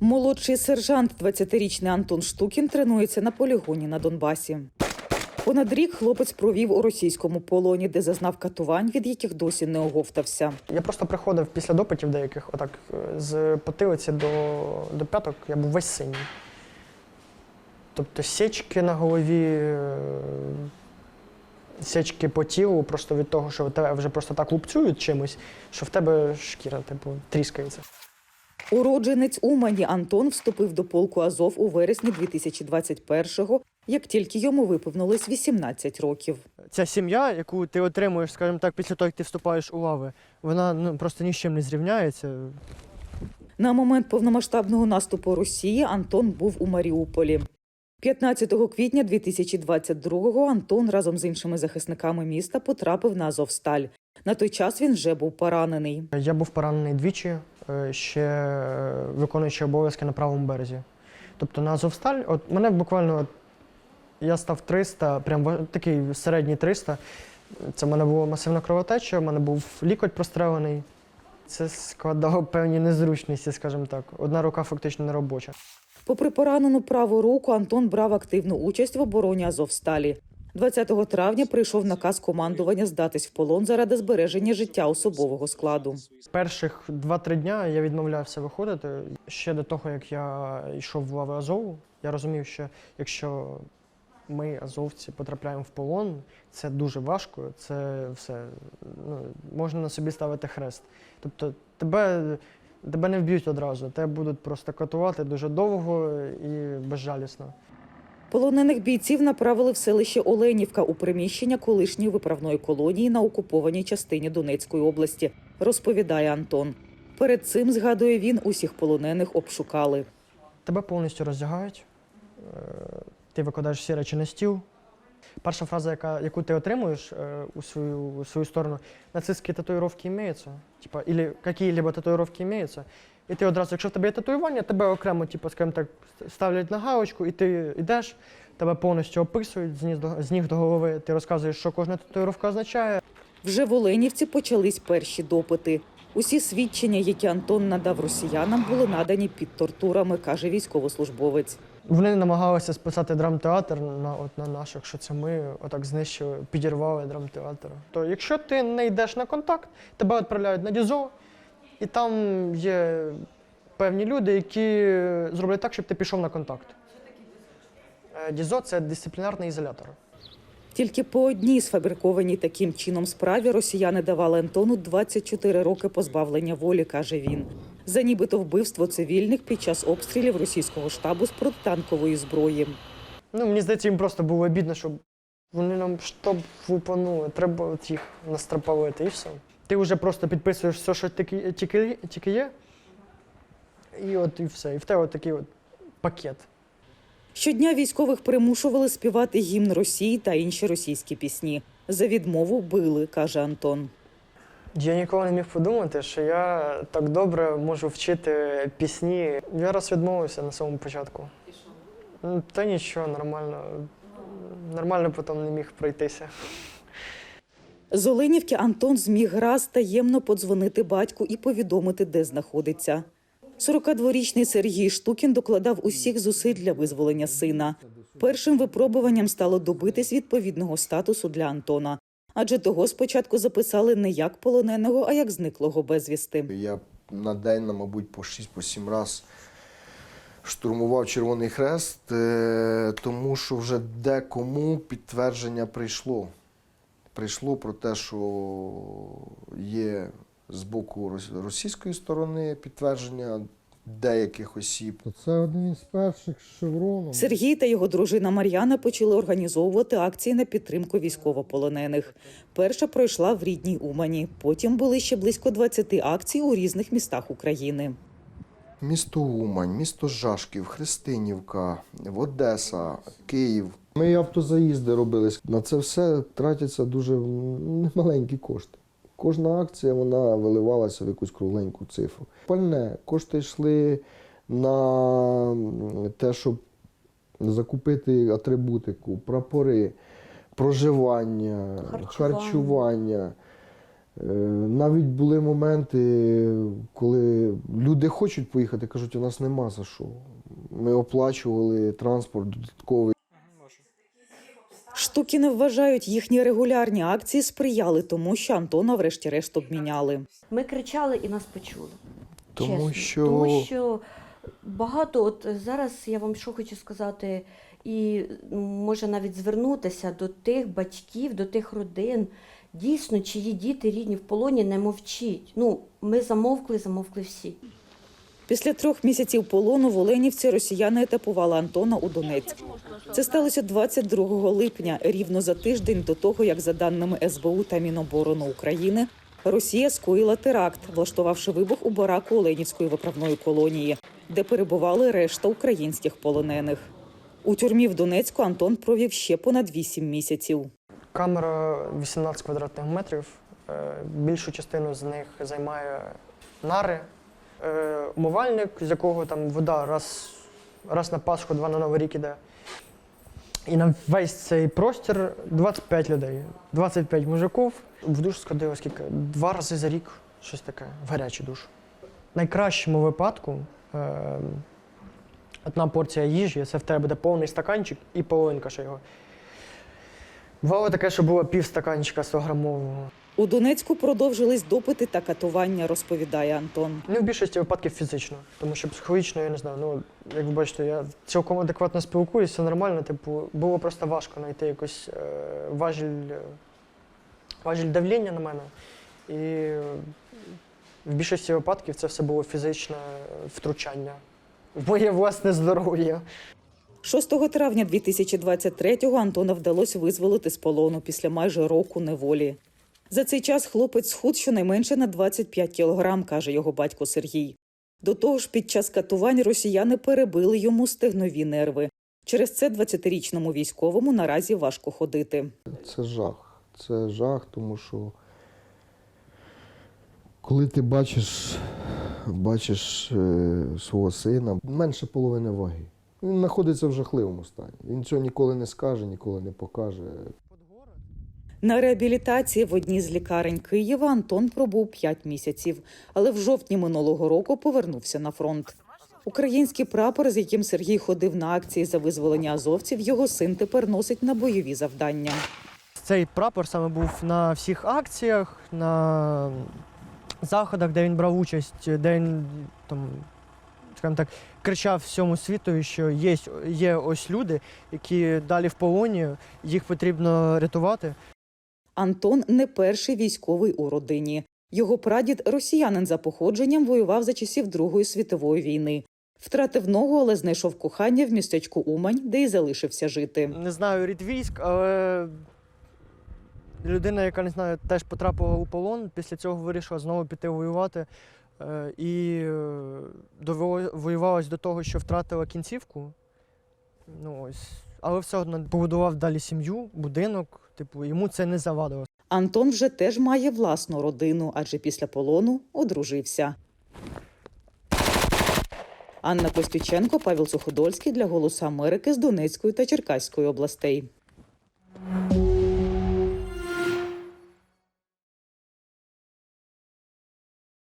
Молодший сержант, 20-річний Антон Штукін, тренується на полігоні на Донбасі. Понад рік хлопець провів у російському полоні, де зазнав катувань, від яких досі не оговтався. Я просто приходив після допитів деяких, отак е, з потилиці до, до п'яток, я був весь синій. Тобто січки на голові, е, січки по тілу, просто від того, що тебе вже просто так лупцюють чимось, що в тебе шкіра, типу, тріскається. Уродженець Умані Антон вступив до полку Азов у вересні 2021-го, як тільки йому виповнилось 18 років. Ця сім'я, яку ти отримуєш, скажімо так, після того, як ти вступаєш у лави, вона ну, просто ні з чим не зрівняється. На момент повномасштабного наступу Росії Антон був у Маріуполі. 15 квітня 2022-го Антон разом з іншими захисниками міста потрапив на Азовсталь. На той час він вже був поранений. Я був поранений двічі, е, ще е, виконуючи обов'язки на правому березі. Тобто на Азовсталь, от мене буквально от, я став 300, прям такий середній 300. Це в мене була масивна кровотеча, в мене був лікоть прострелений. Це складало певні незручності, скажімо так. Одна рука фактично не робоча. Попри поранену праву руку, Антон брав активну участь в обороні Азовсталі. 20 травня прийшов наказ командування здатись в полон заради збереження життя особового складу. Перших 2-3 дня я відмовлявся виходити. Ще до того, як я йшов в лави Азову, я розумів, що якщо ми, азовці, потрапляємо в полон, це дуже важко, це все ну, можна на собі ставити хрест. Тобто тебе, тебе не вб'ють одразу, тебе будуть просто катувати дуже довго і безжалісно. Полонених бійців направили в селище Оленівка у приміщення колишньої виправної колонії на окупованій частині Донецької області, розповідає Антон. Перед цим, згадує він, усіх полонених обшукали. Тебе повністю роздягають, е, ти викладаєш всі речі на стіл. Перша фраза, яка, яку ти отримуєш е, у свою, у свою сторону, нацистські татуїровки імеються. Типа, или які-либо татуїровки імеються. І ти одразу, якщо в тебе є татуювання, тебе окремо, типу, скажімо так, ставлять на галочку, і ти йдеш, тебе повністю описують з ніг до, з ніг до голови. Ти розказуєш, що кожна татуїровка означає. Вже в Оленівці почались перші допити. Усі свідчення, які Антон надав росіянам, були надані під тортурами, каже військовослужбовець. Вони намагалися списати драмтеатр на, от, на наших, що це ми отак знищили, підірвали драмтеатр. То якщо ти не йдеш на контакт, тебе відправляють на ДІЗО, і там є певні люди, які зроблять так, щоб ти пішов на контакт. Е, ДІЗО це дисциплінарний ізолятор. Тільки по одній сфабрикованій таким чином справі росіяни давали Антону 24 роки позбавлення волі, каже він. За нібито вбивство цивільних під час обстрілів російського штабу з протитанкової зброї. Ну, мені здається, їм просто було обідно, щоб вони нам штаб лупанули, треба от їх настропалити і все. Ти вже просто підписуєш все, що тільки, тільки, тільки є, і от і все. І в тебе от такий от пакет. Щодня військових примушували співати гімн Росії та інші російські пісні. За відмову били, каже Антон. Я ніколи не міг подумати, що я так добре можу вчити пісні. Я раз відмовився на самому початку. Ну, Та нічого, нормально. Нормально потім не міг пройтися. З Оленівки Антон зміг раз таємно подзвонити батьку і повідомити, де знаходиться. 42-річний Сергій Штукін докладав усіх зусиль для визволення сина. Першим випробуванням стало добитись відповідного статусу для Антона, адже того спочатку записали не як полоненого, а як зниклого безвісти. Я на день, на, мабуть, по 6-7 раз штурмував Червоний Хрест, е, тому що вже декому підтвердження прийшло. Прийшло про те, що є з боку рос- російської сторони підтвердження деяких осіб. Це один із перших з шевроном. Сергій та його дружина Мар'яна почали організовувати акції на підтримку військовополонених. Перша пройшла в рідній Умані. Потім були ще близько 20 акцій у різних містах України. Місто Умань, місто Жашків, Христинівка, Одеса, Київ. Ми і автозаїзди робили. На це все тратяться дуже немаленькі кошти. Кожна акція вона виливалася в якусь кругленьку цифру. Пальне кошти йшли на те, щоб закупити атрибутику, прапори, проживання, Харчування. харчування. Е, Навіть були моменти, коли люди хочуть поїхати, кажуть, у нас нема за що. Ми оплачували транспорт додатковий. Штукіни вважають, їхні регулярні акції сприяли тому, що Антона врешті-решт обміняли. Ми кричали і нас почули. Тому чесно. що- Тому що багато, от зараз я вам що хочу сказати, і може навіть звернутися до тих батьків, до тих родин, дійсно, чиї діти рідні в полоні, не мовчіть. Ну, ми замовкли, замовкли всі. Після трьох місяців полону в Оленівці росіяни етапували Антона у Донецьк. Це сталося 22 липня, рівно за тиждень до того, як за даними СБУ та Міноборони України, Росія скоїла теракт, влаштувавши вибух у бараку Оленівської виправної колонії, де перебували решта українських полонених. У тюрмі в Донецьку Антон провів ще понад 8 місяців. Камера 18 квадратних метрів. Е, Більшу частину з них займає нари, Е, умивальник, з якого там вода раз, раз на Пасху, два на Новий рік іде. І на весь цей простір 25 людей, 25 мужиків. В душ сходило скільки? Два рази за рік, щось таке, в гарячий душ. В найкращому випадку е, одна порція їжі, це в тебе буде повний стаканчик і половинка ще його. Бувало таке, що було пів стаканчика 100 грамового. У Донецьку продовжились допити та катування, розповідає Антон. Ну, в більшості випадків фізично, тому що психологічно, я не знаю, ну, як ви бачите, я цілком адекватно спілкуюся, все нормально. Типу, було просто важко знайти якийсь е, важіль, е, важіль давлення на мене. І е, в більшості випадків це все було фізичне втручання в моє власне здоров'я. 6 травня 2023-го Антона вдалося визволити з полону після майже року неволі. За цей час хлопець схуд щонайменше на 25 кілограм, каже його батько Сергій. До того ж, під час катувань росіяни перебили йому стегнові нерви. Через це 20-річному військовому наразі важко ходити. Це жах. Це жах, тому що коли ти бачиш, бачиш е, свого сина, менше половини ваги. Він знаходиться в жахливому стані. Він цього ніколи не скаже, ніколи не покаже. На реабілітації в одній з лікарень Києва Антон пробув 5 місяців, але в жовтні минулого року повернувся на фронт. Український прапор, з яким Сергій ходив на акції за визволення азовців, його син тепер носить на бойові завдання. Цей прапор саме був на всіх акціях, на заходах, де він брав участь, де він там, скажімо так, кричав всьому світу, що є, є ось люди, які далі в полоні, їх потрібно рятувати. Антон не перший військовий у родині. Його прадід, росіянин за походженням, воював за часів Другої світової війни. Втратив ногу, але знайшов кохання в містечку Умань, де й залишився жити. Не знаю рід військ, але людина, яка не знаю, теж потрапила у полон, після цього вирішила знову піти воювати. Е, І е, воювалась до того, що втратила кінцівку. Ну, ось. Але все одно побудував далі сім'ю, будинок, типу, йому це не завадило. Антон вже теж має власну родину, адже після полону одружився. Анна Костюченко, Павел Суходольський для Голосу Америки з Донецької та Черкаської областей.